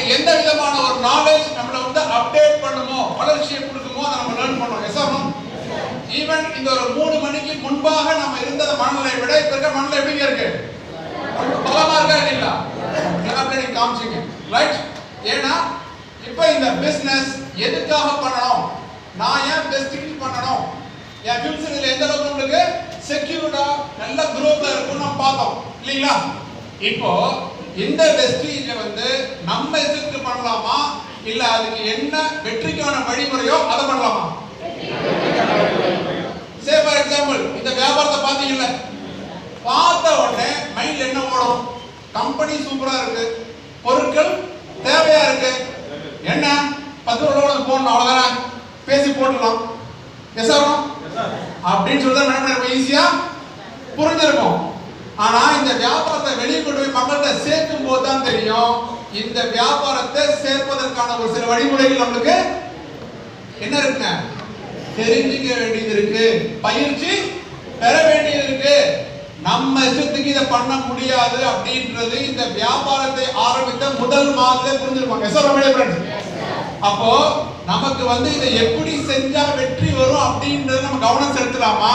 நமக்கு எந்த விதமான ஒரு நாலேஜ் நம்மள வந்து அப்டேட் பண்ணுமோ வளர்ச்சியை கொடுக்குமோ அதை நம்ம லேர்ன் பண்ணோம் எஸ் ஈவன் இந்த ஒரு மூணு மணிக்கு முன்பாக நம்ம இருந்தது மனநிலை விட இப்ப இருக்க மனநிலை எப்படி இருக்கு? பலமா இருக்கா இல்லைங்களா? எல்லாத்தையும் நீங்க காமிச்சிங்க. ரைட் ஏன்னா இப்ப இந்த பிசினஸ் எதுக்காக பண்ணணும்? நான் ஏன் பெஸ்டிக்கு பண்ணணும்? என் ஃபியூச்சர் இதுல எந்த அளவுக்கு உங்களுக்கு செக்யூர்டா நல்ல குரோத்ல இருக்கும் நம்ம பார்த்தோம். இல்லைங்களா? இப்போ இந்த வெஸ்டீஜ வந்து நம்ம எதிர்த்து பண்ணலாமா? இல்ல அதுக்கு என்ன வெற்றிக்கான வழிமுறையோ அதை பண்ணலாமா? சே ஃபார் எக்ஸாம்பிள் இந்த வியாபாரத்தை பாத்தீங்கல்ல பார்த்த உடனே மைண்ட்ல என்ன ஓடும்? கம்பெனி சூப்பரா இருக்கு. பொருட்கள் தேவையா இருக்கு? என்ன? பத்து ரூபா போடணும் அவ்வளவுதானே? பேசி போட்டுலாம் எஸ் ஆகும் அப்படின்னு சொல்லி தான் ஈஸியா புரிஞ்சிருக்கும். ஆனா இந்த வியாபாரத்தை வெளியே செய்யும் இந்த வியாபாரத்தை சேர்ப்பதற்கான ஒரு சில வழிமுறைகள் நம்மளுக்கு என்ன இருக்குங்க? தெரிஞ்சுக்க வேண்டியது இருக்கு. பயிற்சி பெற வேண்டியது இருக்கு. நம்ம இஷ்டத்துக்கு இதை பண்ண முடியாது அப்படின்றது இந்த வியாபாரத்தை ஆரம்பித்த முதல் மாதத்தை புரிஞ்சிருப்பாங்க. எஸ் அப்போ நமக்கு வந்து இதை எப்படி செஞ்சா வெற்றி வரும் அப்படின்றது நம்ம கவனம் செலுத்தலாமா?